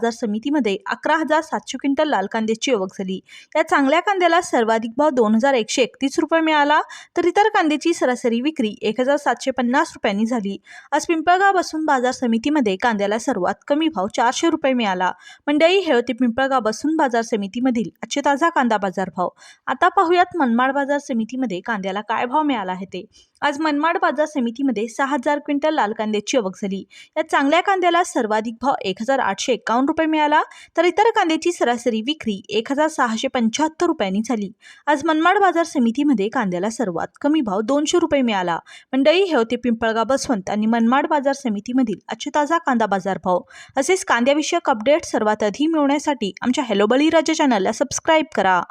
बाजार समितीमध्ये अकरा हजार सातशे क्विंटल लाल कांद्याची आवक झाली. या चांगल्या कांद्याला सर्वाधिक भाव दोन हजार एकशे एकतीस रुपये मिळाला तर इतर कांद्याची सरासरी विक्री एक हजार सातशे पन्नास रुपयांनी झाली. आज पिंपळगाव बसून बाजार समितीमध्ये कांद्याला सर्वात कमी भाव चारशे रुपये मिळाला. मंडई हे पिंपळगाव बसून बाजार समितीमधील आजचे ताजा कांदा बाजार भाव. आता पाहूयात मनमाड बाजार समितीमध्ये कांद्याला काय भाव मिळाला आहे ते. आज मनमाड बाजार समितीमध्ये सहा हजार क्विंटल लाल कांद्याची आवक झाली. या चांगल्या कांद्याला सर्वाधिक भाव एक हजार आठशे एकावन्न रुपये मिळाला तर इतर कांद्याची सरासरी विक्री एक हजार सहाशे पंच्याहत्तर रुपयांनी झाली. आज मनमाड बाजार समितीमध्ये कांद्याला सर्वात कमी भाव दोनशे रुपये मिळाला. मंडई हे होते पिंपळगाव बसवंत आणि मनमाड बाजार समितीमधील आजचे ताजा कांदा बाजार भाव. असेच कांद्याविषयक अपडेट सर्वात आधी मिळवण्यासाठी आमच्या हॅलो बळीराजा चॅनलला सबस्क्राईब करा.